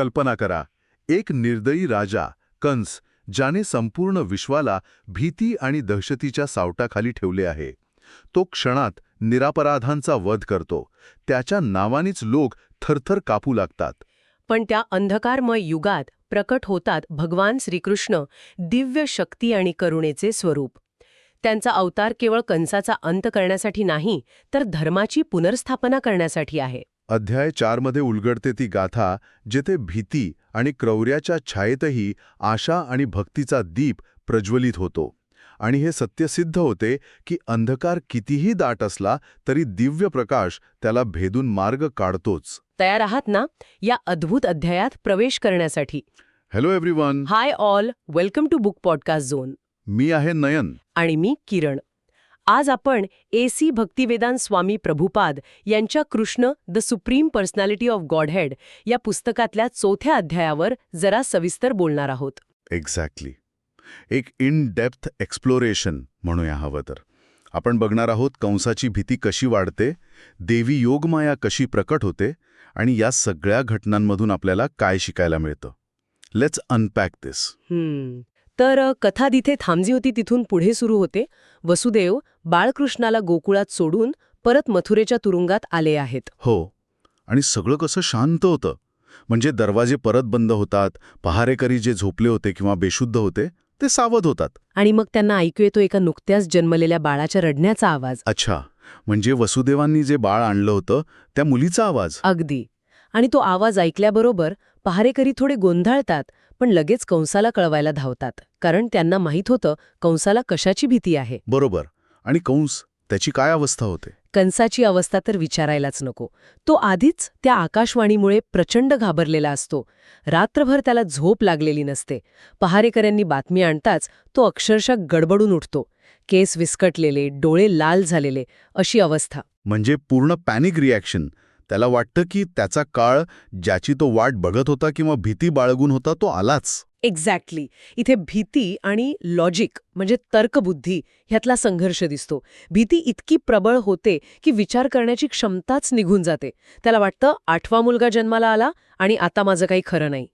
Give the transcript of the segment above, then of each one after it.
कल्पना करा. एक निर्दयी राजा कंस ज्याने संपूर्ण विश्वाला भीती आणि दहशतीच्या सावटाखाली ठेवले आहे. तो क्षणात निरापराधांचा वध करतो. त्याच्या नावानीच लोक थरथर कापू लागतात. पण त्या अंधकारमय युगात प्रकट होतात भगवान श्रीकृष्ण दिव्य शक्ती आणि करुणेचे स्वरूप. त्यांचा अवतार केवळ कंसाचा अंत करण्यासाठी नाही तर धर्माची पुनर्स्थापना करण्यासाठी आहे. अध्याय चारमध्ये उलगडते ती गाथा जेथे भीती आणि क्रौर्याच्या छायेतही आशा आणि भक्तीचा दीप प्रज्वलित होतो. आणि हे सत्य सिद्ध होते की अंधकार कितीही दाट असला तरी दिव्य प्रकाश त्याला भेदून मार्ग काढतोच. तयार आहात ना? या अद्भुत अध्यायात प्रवेश करण्यासाठी. Hello everyone hi all welcome to book podcast zone मी आहे नयन. आणि मी किरण. आज आपण ए सी भक्तिवेदांत स्वामी प्रभुपाद यांच्या Krishna the supreme personality of godhead या पुस्तकातल्या चौथ्या अध्यायावर जरा सविस्तर बोलणार आहोत. एक्झॅक्टली एक इन डेप्थ एक्सप्लोरेशन म्हणूया हवं तर. आपण बघणार आहोत कंसाची भीती कशी वाढते देवी योगमाया कशी प्रकट होते आणि या सगळ्या घटनांमधून आपल्याला काय शिकायला मिळतं. लेट्स अनपॅक दिस तर कथा जिथे थांबजी होती तिथून पुढे सुरू होते. वसुदेव बाळकृष्णाला गोकुळात सोडून परत मथुरेच्या तुरुंगात आले आहेत. हो. आणि सगळं कसं शांत होतं. म्हणजे दरवाजे परत बंद होतात पहारेकरी जे झोपले होते किंवा बेशुद्ध होते ते सावध होतात. आणि मग त्यांना ऐकू येतो एका नुकत्याच जन्मलेल्या बाळाच्या रडण्याचा आवाज. अच्छा. म्हणजे वसुदेवांनी जे बाळ आणलं होतं त्या मुलीचा आवाज? अगदी. आणि तो आवाज ऐकल्याबरोबर पहारेकरी थोडे गोंधळतात. पण लगेच कंसाला कळवायला धावतात कारण त्यांना माहीत होतं कंसाला कशाची भीती आहे. बरोबर. आणि कंस त्याची काय अवस्था होते? कंसाची अवस्था तर विचारायलाच नको. तो आधीच त्या आकाशवाणीमुळे प्रचंड घाबरलेला असतो. रात्रभर त्याला झोप लागलेली नसते. पहारेकऱ्यांनी बातमी आणताच तो अक्षरशः गडबडून उठतो. केस विस्कटलेले डोळे लाल झालेले अशी अवस्था. म्हणजे पूर्ण पॅनिक रिॲक्शन. त्याला वाटतं की त्याचा काळ ज्याची तो वाट बघत होता किंवा भीती बाळगून होता तो आलाच. एक्झॅक्टली इथे भीती आणि लॉजिक म्हणजे तर्कबुद्धी ह्यातला संघर्ष दिसतो. भीती इतकी प्रबळ होते की विचार करण्याची क्षमताच निघून जाते. त्याला वाटतं आठवा मुलगा जन्माला आला आणि आता माझं काही खरं नाही.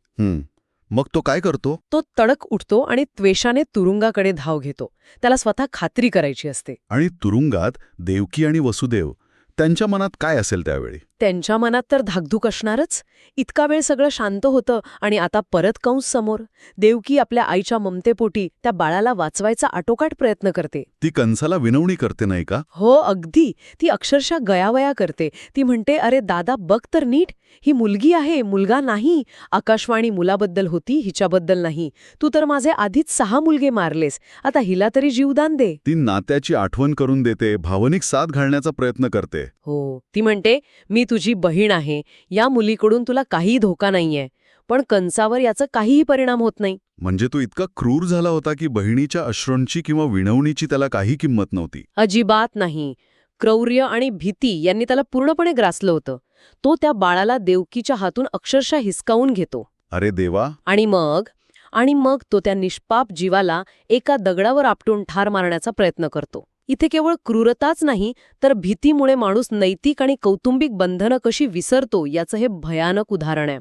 मग तो काय करतो? तो तडक उठतो आणि त्वेषाने तुरुंगाकडे धाव घेतो. त्याला स्वतः खात्री करायची असते. आणि तुरुंगात देवकी आणि वसुदेव त्यांच्या मनात काय असेल त्यावेळी? त्यांच्या मनात तर धाकधूक असणारच. इतका वेळ सगळं शांत होतं आणि आता परत कंस समोर. देवकी आपल्या आईच्या ममतेपोटी त्या बाळाला वाचवायचा आटोकाट प्रयत्न करते. ती कंसाला विनवणी करते नाही का? हो अगदी. ती अक्षरशः गयावया करते. ती म्हणते अरे दादा बघ तर नीट. ही मुलगी आहे मुलगा नाही. आकाशवाणी मुलाबद्दल होती हिच्याबद्दल नाही. तू तर माझे आधीच सहा मुलगे मारलेस. आता हिला तरी जीवदान दे. ती नात्याची आठवण करून देते भावनिक साथ घालण्याचा प्रयत्न करते. हो. ती म्हणते मी तुझी बहीण आहे या मुलीकडून तुला काहीही धोका नाहीये पण कंसावर याचा काहीही परिणाम होत नाही. म्हणजे तो इतका क्रूर झाला होता की बहिणीच्या अश्रूंची किंवा विनवणीची त्याला काही किंमत नव्हती. अजिबात नाही. क्रौर्य आणि भीती यांनी त्याला पूर्णपणे ग्रासलं होतं. तो त्या बाळाला देवकीच्या हातून अक्षरशः हिसकावून घेतो. अरे देवा! आणि मग? आणि मग तो त्या निष्पाप जीवाला एका दगडावर आपटून ठार मारण्याचा प्रयत्न करतो. इथे केवळ क्रूरताच नाही तर भीतीमुळे माणूस नैतिक आणि कौटुंबिक बंधनं कशी विसरतो याचं हे भयानक उदाहरण आहे.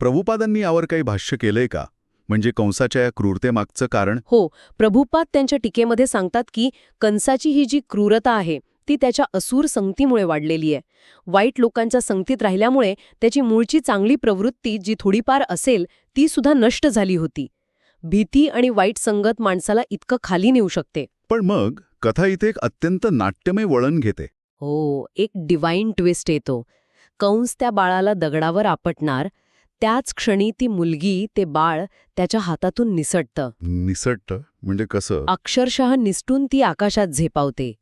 प्रभुपादांनी यावर काही भाष्य केलंय का? म्हणजे कंसाच्या या क्रूरतेमागचं कारण? हो प्रभुपाद त्यांच्या टीकेमध्ये सांगतात की कंसाची ही जी क्रूरता आहे ती त्याच्या असूर संगतीमुळे वाढलेली आहे. वाईट लोकांच्या संगतीत राहिल्यामुळे त्याची मूळची चांगली प्रवृत्ती जी थोडीफार असेल ती सुद्धा नष्ट झाली होती. भीती आणि वाईट संगत माणसाला इतकं खाली नेऊ शकते. पण मग कथा इथे एक अत्यंत नाट्यमय वळण घेते. हो एक डिवाईन ट्विस्ट येतो. कंस त्या बाळाला दगडावर आपटणार त्याच क्षणी ती मुलगी ते बाळ त्याच्या हातातून निसटतं. निसटतं? म्हणजे कसं? अक्षरशः निसटून ती आकाशात झेपावते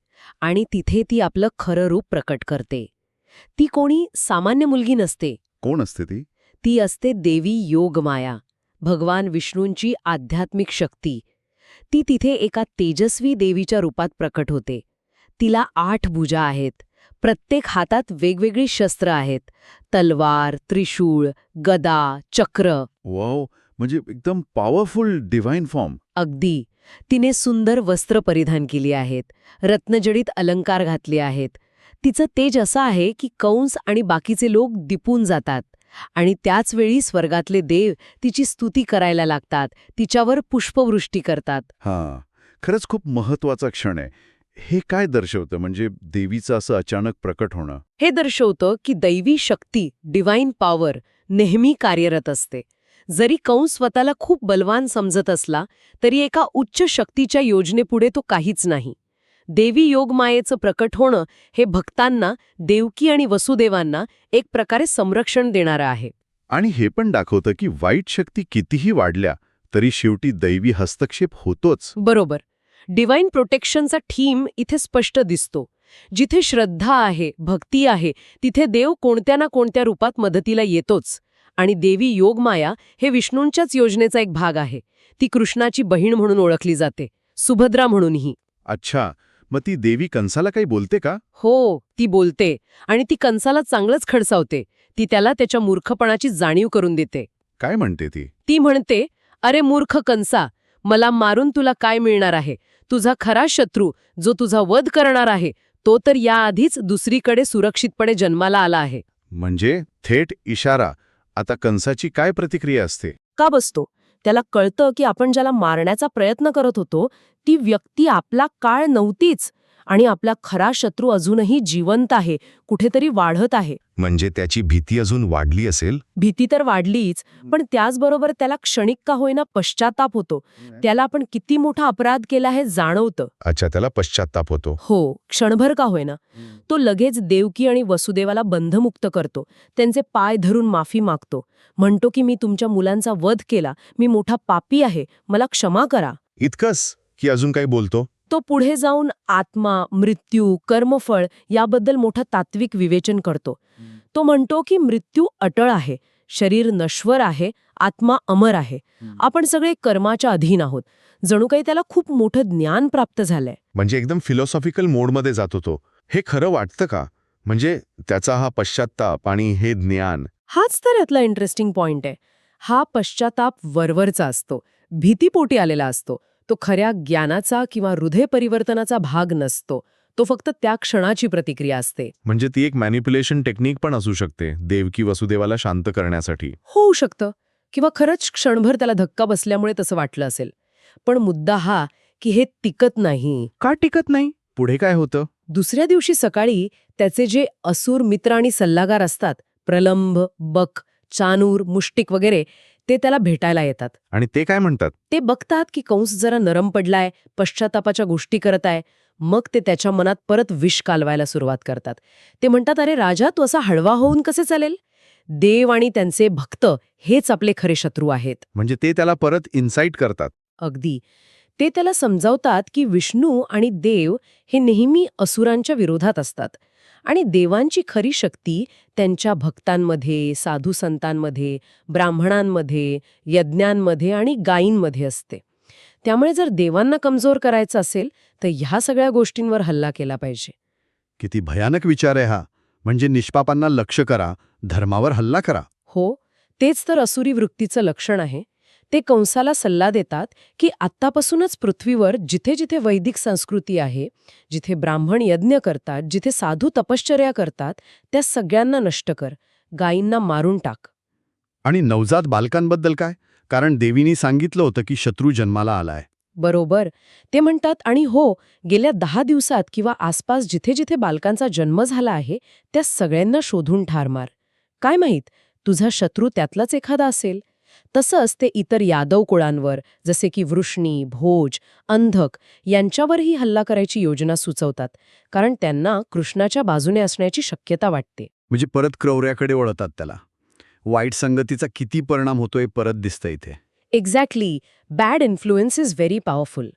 आणि तिथे ती आपलं खरं रूप प्रकट करते. ती कोणी? सामान्य मुलगी नसते. कोण असते ती? ती असते देवी योगमाया भगवान विष्णूंची आध्यात्मिक शक्ती. ती तिथे एका तेजस्वी देवीच्या रूपात प्रकट होते. तिला आठ भुजा आहेत. प्रत्येक हातात वेगवेगळी शस्त्र आहेत. तलवार त्रिशूळ गदा चक्र. वाव! म्हणजे एकदम पॉवरफुल डिव्हाइन फॉर्म अगदी. तिने सुंदर वस्त्र परिधान केली आहेत. रत्नजडित अलंकार घातले आहेत. तिचं तेज असं आहे की कंस आणि बाकीचे लोक दिपून जातात. आणि त्याच वेळी स्वर्गातले देव तिची स्तुती करायला लागतात तिच्यावर पुष्पवृष्टी करतात. हां खरंच खूप महत्त्वाचा क्षण आहे. हे काय दर्शवतं? म्हणजे देवीचं असं अचानक प्रकट होणं? हे दर्शवतं की दैवी शक्ती डिवाइन पॉवर नेहमी कार्यरत असते. जरी कंस स्वतःला खूप बलवान समजत असला तरी एका उच्च शक्तीच्या योजनेपुढे तो काहीच नाही. देवी योगमायेचं प्रकट होणं हे भक्तांना देवकी आणि वसुदेवांना एक प्रकारे संरक्षण देणारं आहे. आणि हे पण दाखवतं की वाईट शक्ती कितीही वाढल्या तरी शेवटी दैवी हस्तक्षेप होतोच. बरोबर. डिवाइन प्रोटेक्शनचा थीम इथे स्पष्ट दिसतो. जिथे श्रद्धा आहे भक्ती आहे तिथे देव कोणत्या ना कोणत्या रूपात मदतीला येतोच. आणि देवी योगमाया हे विष्णूंच्याच योजनेचा एक भाग आहे. ती कृष्णाची बहीण म्हणून ओळखली जाते. सुभद्रा म्हणूनही. अच्छा. मग ती देवी कंसाला काही बोलते का? हो ती बोलते आणि ती कंसाला चांगलंच खडसावते. ती त्याला त्याच्या मूर्खपणाची जाणीव करून देते. काय म्हणते ती? ती म्हणते अरे मूर्ख कंसा मला मारून तुला काय मिळणार आहे? तुझा खरा शत्रू जो तुझा वध करणार आहे तो तर याआधीच दुसरीकडे सुरक्षितपणे जन्माला आला आहे. म्हणजे थेट इशारा आता कंसाची काय प्रतिक्रिया असते? का बसतो? त्याला कळतं की आपण ज्याला मारण्याचा प्रयत्न करत होतो ती व्यक्ती आपला काळ नव्हतीच. आणि आपला खरा शत्रू अजूनही जिवंत आहे कुठेतरी वाढत आहे. म्हणजे त्याची भीती अजून वाढली असेल? भीती तर वाढलीच पण त्याचबरोबर त्याला क्षणिक का होईना पश्चाताप होतो. त्याला आपण किती मोठा अपराध केला हे जाणवतं. अच्छा त्याला पश्चाताप होतो. हो क्षणभर का होईना. तो लगेच देवकी आणि वसुदेवाला बंधमुक्त करतो. त्यांचे पाय धरून माफी मागतो. म्हणतो की मी तुमच्या मुलांचा वध केला. मी मोठा पापी आहे. मला क्षमा करा. इतकंच? की अजून काही बोलतो? तो पुढे जाऊन आत्मा मृत्यू कर्मफळ याबद्दल मोठं तात्विक विवेचन करतो. तो म्हणतो की मृत्यू अटळ आहे शरीर नश्वर आहे आत्मा अमर आहे. आपण सगळे कर्माच्या अधीन आहोत. जणू काही त्याला खूप मोठं ज्ञान प्राप्त झालंय. म्हणजे एकदम फिलॉसॉफिकल मोडमध्ये जातो तो हे खरं वाटतं का? म्हणजे त्याचा हा पश्चाताप आणि हे ज्ञान. हाच तर यातला इंटरेस्टिंग पॉइंट आहे. हा पश्चाताप वरवरचा असतो. भीतीपोटी आलेला असतो. तो खऱ्या ज्ञानाचा किंवा हृदय परिवर्तनाचा भाग नसतो. तो फक्त त्या क्षणाची प्रतिक्रिया असते. म्हणजे ती एक मॅनिप्युलेशन टेक्निक पण असू शकते देवकी वसुदेवाला शांत करण्यासाठी. होऊ शकतं. किंवा खरंच क्षणभर त्याला धक्का बसल्यामुळे तसं वाटलं असेल. पण मुद्दा हा की हे टिकत नाही. का टिकत नाही? पुढे काय होतं? दुसऱ्या दिवशी सकाळी त्याचे जे असुर मित्र आणि सल्लागार असतात प्रलंब बक चानूर मुष्टिक वगैरे ते त्याला भेटायला येतात. आणि ते काय म्हणतात? ते बघतात की कंस जरा नरम पडलाय पश्चातापाच्या गोष्टी करत आहे. मग ते त्याच्या मनात परत विष कालवायला सुरुवात करतात. ते म्हणतात अरे राजा तू असा हळवा होऊन कसे चालेल? देव आणि त्यांचे भक्त हेच आपले खरे शत्रू आहेत. म्हणजे ते त्याला परत इन्साइट करतात. अगदी. ते त्याला समजावतात की विष्णू आणि देव हे नेहमी असुरांच्या विरोधात असतात. आणि देवांची खरी शक्ती त्यांच्या भक्तांमध्ये साधू संतांमध्ये ब्राह्मणांमध्ये यज्ञांमध्ये आणि गायींमध्ये असते. त्यामुळे जर देवांना कमजोर करायचं असेल तर ह्या सगळ्या गोष्टींवर हल्ला केला पाहिजे. किती भयानक विचार आहे हा. म्हणजे निष्पापांना लक्ष करा धर्मावर हल्ला करा. हो तेच तर असुरी वृत्तीचं लक्षण आहे. ते कंसाला सल्ला देतात की आत्तापासूनच पृथ्वीवर जिथे जिथे वैदिक संस्कृती आहे जिथे ब्राह्मण यज्ञ करतात जिथे साधू तपश्चर्या करतात त्या सगळ्यांना नष्ट कर गायींना मारून टाक. आणि नवजात बालकांबद्दल काय? कारण देवीनी सांगितलं होतं की शत्रू जन्माला आलाय. बरोबर. ते म्हणतात आणि हो गेल्या दहा दिवसात किंवा आसपास जिथे जिथे बालकांचा जन्म झाला आहे त्या सगळ्यांना शोधून ठार मार. काय माहीत तुझा शत्रू त्यातलाच एखादा असेल. तसंच ते इतर यादव कुळांवर जसे की वृष्णी भोज अंधक यांच्यावरही हल्ला करायची योजना सुचवतात कारण त्यांना कृष्णाच्या बाजूने असण्याची शक्यता वाटते. म्हणजे परत क्रौर्याकडे वळतात त्याला. वाईट संगतीचा किती परिणाम होतोय परत दिसतं इथे. Exactly bad influence is very powerful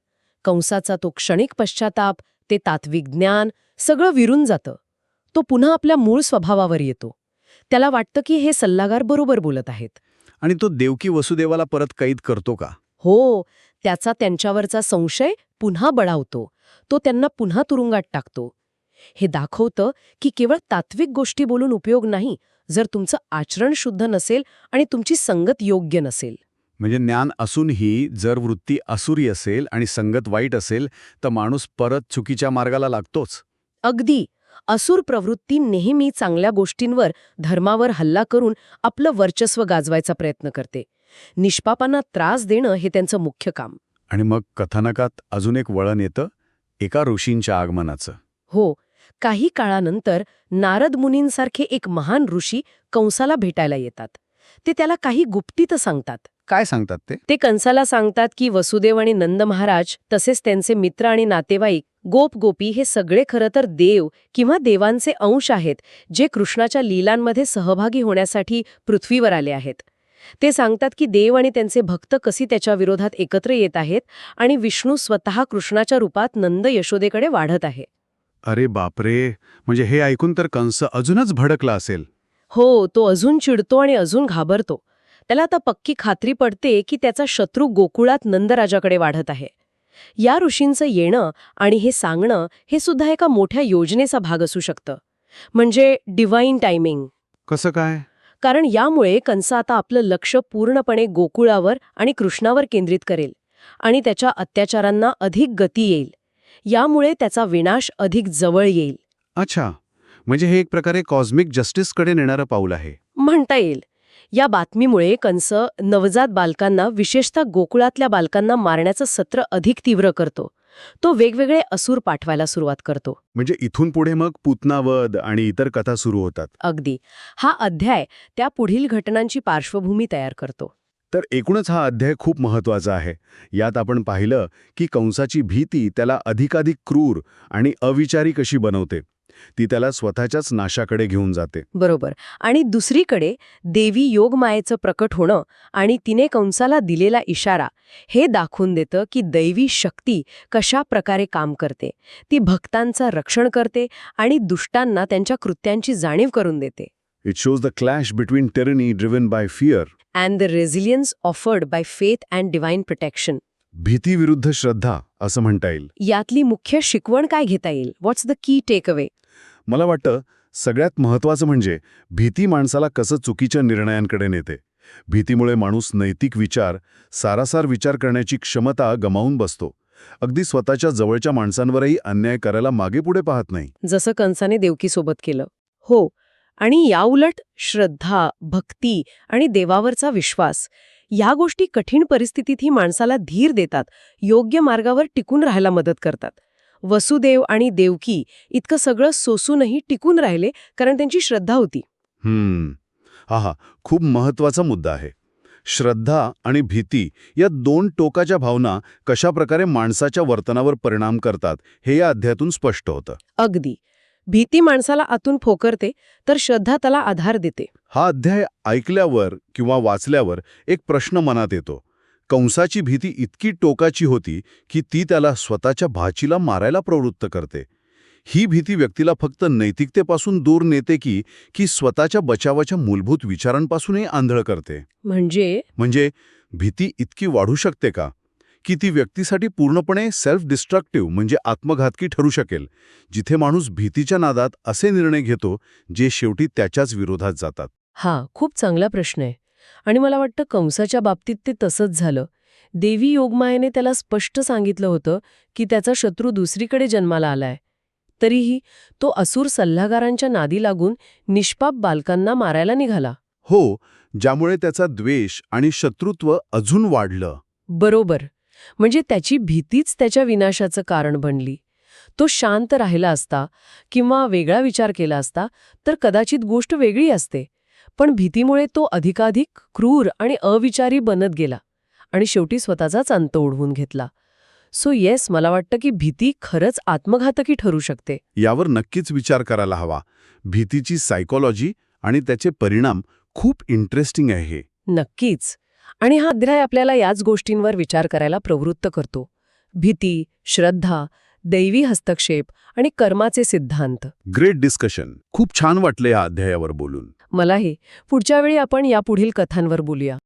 कंसाचा तो क्षणिक पश्चाताप ते तात्विक ज्ञान सगळं विरून जातं. तो पुन्हा आपल्या मूळ स्वभावावर येतो. त्याला वाटतं की हे सल्लागार बरोबर बोलत आहेत. आणि तो देवकी वसुदेवाला परत कैद करतो का? हो त्याचा त्यांच्यावरचा संशय पुन्हा बळावतो. तो त्यांना पुन्हा तुरुंगात टाकतो. हे दाखवतं की केवळ तात्विक गोष्टी बोलून उपयोग नाही जर तुमचं आचरण शुद्ध नसेल आणि तुमची संगत योग्य नसेल. म्हणजे ज्ञान असूनही जर वृत्ती असुरी असेल आणि संगत वाईट असेल तर माणूस परत चुकीच्या मार्गाला लागतोच. अगदी. असुर प्रवृत्ती नेहमी चांगल्या गोष्टींवर धर्मावर हल्ला करून आपलं वर्चस्व गाजवायचा प्रयत्न करते. निष्पापांना त्रास देणं हे त्यांचं मुख्य काम. आणि मग कथानकात अजून एक वळण येतं एका ऋषींच्या आगमनाचं. हो काही काळानंतर नारद मुनींसारखे एक महान ऋषी कंसाला भेटायला येतात. ते त्याला काही गुप्तीत सांगतात. काय सांगतात ते? ते कंसाला सांगतात की वसुदेव आणि नंद महाराज तसेच त्यांचे मित्र आणि नातेवाईक गोप गोपी हे सगळे खरं तर देव किंवा देवांचे अंश आहेत जे कृष्णाच्या लीलांमध्ये सहभागी होण्यासाठी पृथ्वीवर आले आहेत. ते सांगतात की देव आणि त्यांचे भक्त कशी त्याच्या विरोधात एकत्र येत आहेत आणि विष्णू स्वतः कृष्णाच्या रूपात नंद यशोदेकडे वाढत आहे. अरे बापरे! म्हणजे हे ऐकून तर कंस अजूनच भडकला असेल. हो तो अजून चिडतो आणि अजून घाबरतो. त्याला आता पक्की खात्री पडते की त्याचा शत्रू गोकुळात नंदराजाकडे वाढत आहे. या ऋषींचं येणं आणि हे सांगणं हे सुद्धा एका मोठ्या योजनेचा भाग असू शकतं. म्हणजे डिवाईन टायमिंग कसं काय? कारण यामुळे कंस आता आपलं लक्ष पूर्णपणे गोकुळावर आणि कृष्णावर केंद्रित करेल आणि त्याच्या अत्याचारांना अधिक गती येईल. यामुळे त्याचा विनाश अधिक जवळ येईल. अच्छा. म्हणजे हे एक प्रकारे कॉस्मिक जस्टिसकडे नेणारं पाऊल आहे. म्हणता येईल. या बातमीमुळे कंस नवजात बालकांना विशेषतः गोकुळातल्या बालकांना मारण्याचं सत्र अधिक तीव्र करतो. तो वेगवेगळे असूर पाठवायला सुरुवात करतो. म्हणजे इथून पुढे मग पुतनावध आणि इतर कथा सुरू होतात. अगदी. हा अध्याय त्या पुढील घटनांची पार्श्वभूमी तयार करतो. तर एकूणच हा अध्याय खूप महत्त्वाचा आहे. यात आपण पाहिलं की कंसाची भीती त्याला अधिकाधिक क्रूर आणि अविचारी कशी बनवते. ती त्याला स्वतःच्याच नाशाकडे घेऊन जाते. बरोबर. आणि दुसरीकडे देवी योगमायेचं प्रकट होणं आणि तिने कंसाला दिलेला इशारा हे दाखवून देतं की दैवी शक्ती कशा प्रकारे काम करते. ती भक्तांचं रक्षण करते आणि दुष्टांना त्यांच्या कृत्यांची जाणीव करून देते. It shows the clash between tyranny driven by fear and the resilience afforded by faith and divine protection भीती विरुद्ध श्रद्धा असं म्हणता येईल. यातली मुख्य शिकवण काय घेता येईल? What's the key takeaway मला वाटतं सगळ्यात महत्त्वाचं म्हणजे भीती माणसाला कसं चुकीच्या निर्णयांकडे नेते. भीतीमुळे माणूस नैतिक विचार सारासार विचार करण्याची क्षमता गमावून बसतो. अगदी स्वतःच्या जवळच्या माणसांवरही अन्याय करायला मागेपुढे पाहत नाही. जसं कंसाने देवकीसोबत केलं. हो आणि याउलट श्रद्धा भक्ती आणि देवावरचा विश्वास या गोष्टी कठीण परिस्थितीतही माणसाला धीर देतात योग्य मार्गावर टिकून राहायला मदत करतात. वसुदेव आणि देवकी इतकं सगळं सोसूनही टिकून राहिले कारण त्यांची श्रद्धा होती. हम्म. हा हा खूप महत्त्वाचा मुद्दा आहे. श्रद्धा आणि भीती या दोन टोकाच्या भावना कशा प्रकारे माणसाच्या वर्तनावर परिणाम करतात हे या अध्यायातून स्पष्ट होतं. अगदी. भीती माणसाला आतून फोकरते तर श्रद्धा त्याला आधार देते. हा अध्याय ऐकल्यावर किंवा वाचल्यावर एक प्रश्न मनात येतो. कंसाची भीती इतकी टोकाची होती की ती त्याला स्वतःच्या भाचीला मारायला प्रवृत्त करते. ही भीती व्यक्तीला फक्त नैतिकतेपासून दूर नेते की की स्वतःच्या बचावाच्या मूलभूत विचारांपासूनही आंधळ करते. म्हणजे? म्हणजे भीती इतकी वाढू शकते का? की ती व्यक्तीसाठी पूर्णपणे सेल्फ डिस्ट्रक्टिव्ह म्हणजे आत्मघातकी ठरू शकेल जिथे माणूस भीतीच्या नादात असे निर्णय घेतो जे शेवटी त्याच्याच विरोधात जातात. हा खूप चांगला प्रश्न आहे. आणि मला वाटतं कंसाच्या बाबतीत ते तसंच झालं. देवी योगमायेने त्याला स्पष्ट सांगितलं होतं की त्याचा शत्रू दुसरीकडे जन्माला आलाय. तरीही तो असुर सल्लागारांच्या नादी लागून निष्पाप बालकांना मारायला निघाला. हो ज्यामुळे त्याचा द्वेष आणि शत्रुत्व अजून वाढलं. बरोबर. म्हणजे त्याची भीतीच त्याच्या विनाशाचं कारण बनली. तो शांत राहिला असता किंवा वेगळा विचार केला असता तर कदाचित गोष्ट वेगळी असते. पण भीतीमुळे तो अधिकाधिक क्रूर आणि अविचारी बनत गेला आणि शेवटी स्वतःचाच अंत ओढवून घेतला. सो येस मला वाटतं की भीती खरंच आत्मघातकी ठरू शकते. यावर नक्कीच विचार करायला हवा. भीतीची सायकोलॉजी आणि त्याचे परिणाम खूप इंटरेस्टिंग आहे. नक्कीच. आणि हा अध्याय आपल्याला याच गोष्टींवर विचार करायला प्रवृत्त करतो. भीती श्रद्धा दैवी हस्तक्षेप आणि कर्माचे सिद्धांत. ग्रेट डिस्कशन खूप छान वाटलं या अध्यायावर बोलून. मलाही. पुढच्या वेळी आपण यापुढील कथांवर बोलूया.